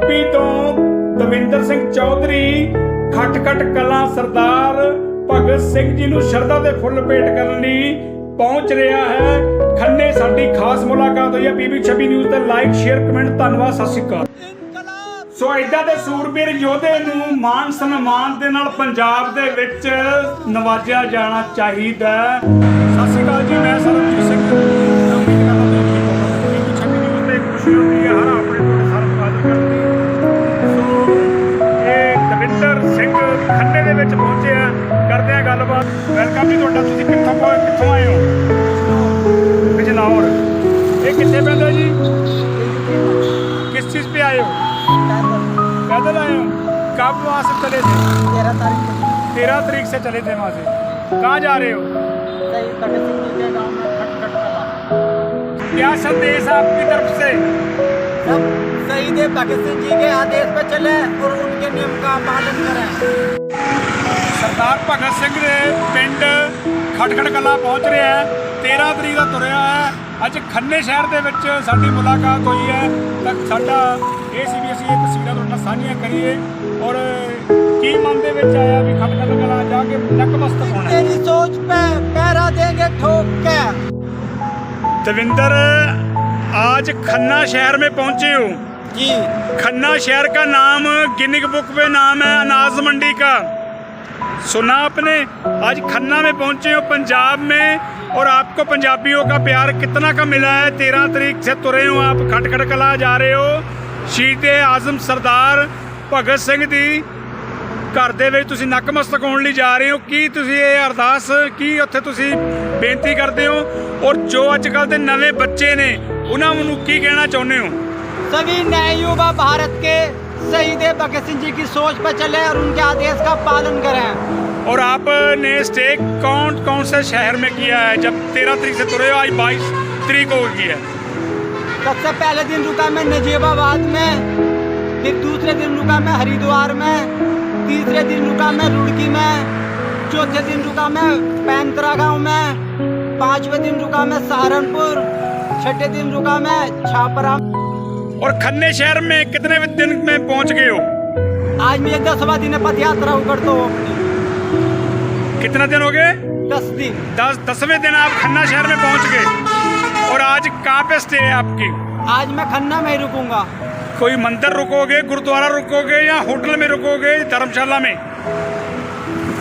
UP ਤੋਂ ਦਵਿੰਦਰ ਸਿੰਘ ਚੌਧਰੀ ਖਟਖਟ ਕਲਾਂ ਸਰਦਾਰ ਭਗਤ ਸਿੰਘ ਜੀ ਨੂੰ ਸ਼ਰਧਾ ਦੇ ਫੁੱਲ ਭੇਟ ਕਰਨ ਲਈ ਪਹੁੰਚ ਰਿਹਾ ਹੈ। ਖੰਨੇ ਸਾਡੀ ਖਾਸ ਮੁਲਾਕਾਤ ਹੋਈ ਹੈ। ਬੀਬੀ 26 ਨਿਊਜ਼ ਤੇ ਲਾਈਕ ਸ਼ੇਅਰ ਕਮੈਂਟ ਧੰਨਵਾਦ, ਸਤਿ ਸ਼੍ਰੀ ਅਕਾਲ। ਸੋ ਐਡਾ ਦੇ ਸੂਰਬੀਰ ਯੋਧੇ ਨੂੰ ਮਾਨ ਸਨਮਾਨ ਦੇ ਨਾਲ ਪੰਜਾਬ ਦੇ ਵਿੱਚ ਨਵਾਜਿਆ ਜਾਣਾ ਚਾਹੀਦਾ ਸਤਿ ਸ਼੍ਰੀ ਅਕਾਲ ਜੀ, ਮੈਂ ਸਰਬਜੀਤ ਵੈਲਕਮ ਜੀ ਤੁਹਾਡਾ ਤੁਸੀਂ ਕਿੱਥੋਂ ਪਹੁੰ- ਕਿੱਥੋਂ ਆਏ ਹੋ ਬਿਜਨੌਰ ਇਹ ਕਿੱਥੇ ਪੈਂਦਾ ਜੀ किस चीज पे आए हो पैदल आए हो कब वहाँ से चले थे तेरह तारीख को तेरह तारीख से चले थे वहाँ से कहाँ जा रहे हो सही भगत सिंह जी के गांव में खटखट कला क्या संदेश है आपकी तरफ से सब शहीद भगत सिंह जी के आदेश पे चले और उनके नियम का पालन करें ਸਰਦਾਰ ਭਗਤ ਸਿੰਘ ਦੇ ਪਿੰਡ ਖਟਖਟ ਕਲਾ ਪਹੁੰਚ ਰਿਹਾ ਹੈ 13 ਤਰੀਕ ਦਾ ਤੁਰਿਆ ਹੈ ਅੱਜ ਖੰਨੇ ਸ਼ਹਿਰ ਦੇ ਵਿੱਚ ਸਾਡੀ ਮੁਲਾਕਾਤ ਹੋਈ ਹੈ ਤਾਂ ਸਾਡਾ ਇਹ ਸੀ ਵੀ ਅਸੀਂ ਇਹ ਤਸਵੀਰਾਂ ਤੁਹਾਡੇ ਨਾਲ ਸਾਂਝੀਆਂ ਕਰੀਏ ਔਰ ਕੀ ਮਨ ਦੇ ਵਿੱਚ ਆਇਆ ਵੀ ਖਟਖਟ ਕਲਾ ਜਾ ਕੇ ਨਕਮਸਤਕ ਹੋਣਾ ਹੈ तेरी सोच पे पैरा देंगे ठोक के दविंदर आज खन्ना शहर में पहुंचे हो जी खन्ना शहर का नाम गिनिक बुक पे नाम है अनाज मंडी का सुना आपने आज खन्ना में पहुंचे हो पंजाब में और आपको पंजाबियों का प्यार कितना का मिला है तेरह तारीख से तुरे हो आप खटखट कला जा रहे हो शहीद आजम सरदार ਭਗਤ ਸਿੰਘ ਦੀ ਘਰ ਦੇ ਵਿੱਚ ਤੁਸੀਂ ਨਕਮਸਤਕ ਹੋਣ ਲਈ ਜਾ ਰਹੇ ਹੋ ਕੀ ਤੁਸੀਂ ਇਹ ਅਰਦਾਸ ਕੀ ਉੱਥੇ ਤੁਸੀਂ ਬੇਨਤੀ ਕਰਦੇ ਹੋ ਔਰ ਜੋ ਅੱਜ ਕੱਲ ਦੇ ਨਵੇਂ ਬੱਚੇ ਨੇ ਉਹਨਾਂ ਨੂੰ ਕੀ ਕਹਿਣਾ ਚਾਹੁੰਦੇ ਹੋ सभी नए युवा भारत के शहीद भगत सिंह जी की सोच पर चले और उनके आदेश का पालन करें और आपने स्टे कौन कौन से शहर में किया है जब तेरह तारीख से तुरे हो आज बाईस तारीख हो गई है? सबसे पहले दिन रुका मैं नजीबाबाद में फिर दूसरे दिन रुका मैं हरिद्वार में तीसरे दिन रुका मैं रुड़की में चौथे दिन रुका मैं पैंतरा गाँव में पाँचवें दिन रुका मैं सहारनपुर छठे दिन रुका मैं छापरा। और खन्ने शहर में कितने दिन में पहुँच गए हो? आज मेरे दसवा दिन पद यात्रा उकर तो। अपनी कितना दिन हो गए? दस दिन। दस दसवें दिन आप खन्ना शहर में पहुँच गए। और आज कहाँ पे स्टे है आपकी? आज मैं खन्ना में ही रुकूँगा। कोई मंदिर रुकोगे गुरुद्वारा रुकोगे या होटल में रुकोगे धर्मशाला में?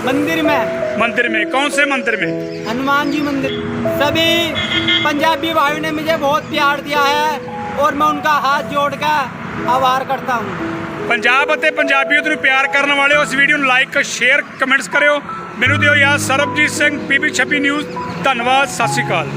मंदिर में। मंदिर में। कौन से मंदिर में? हनुमान जी मंदिर। सभी पंजाबी भाइयों ने मुझे बहुत प्यार दिया है और मैं उनका हाथ जोड़ कर आभार करता हूँ ਪੰਜਾਬ ਅਤੇ ਪੰਜਾਬੀਅਤ ਨੂੰ ਪਿਆਰ ਕਰਨ ਵਾਲੇ ਉਸ ਵੀਡੀਓ ਨੂੰ ਲਾਈਕ ਸ਼ੇਅਰ ਕਮੈਂਟਸ ਕਰਿਓ ਮੈਨੂੰ ਦਿਓ ਯਾਦ ਸਰਬਜੀਤ ਸਿੰਘ ਬੀਬੀ 26 ਨਿਊਜ਼ ਧੰਨਵਾਦ ਸਤਿ ਸ਼੍ਰੀ ਅਕਾਲ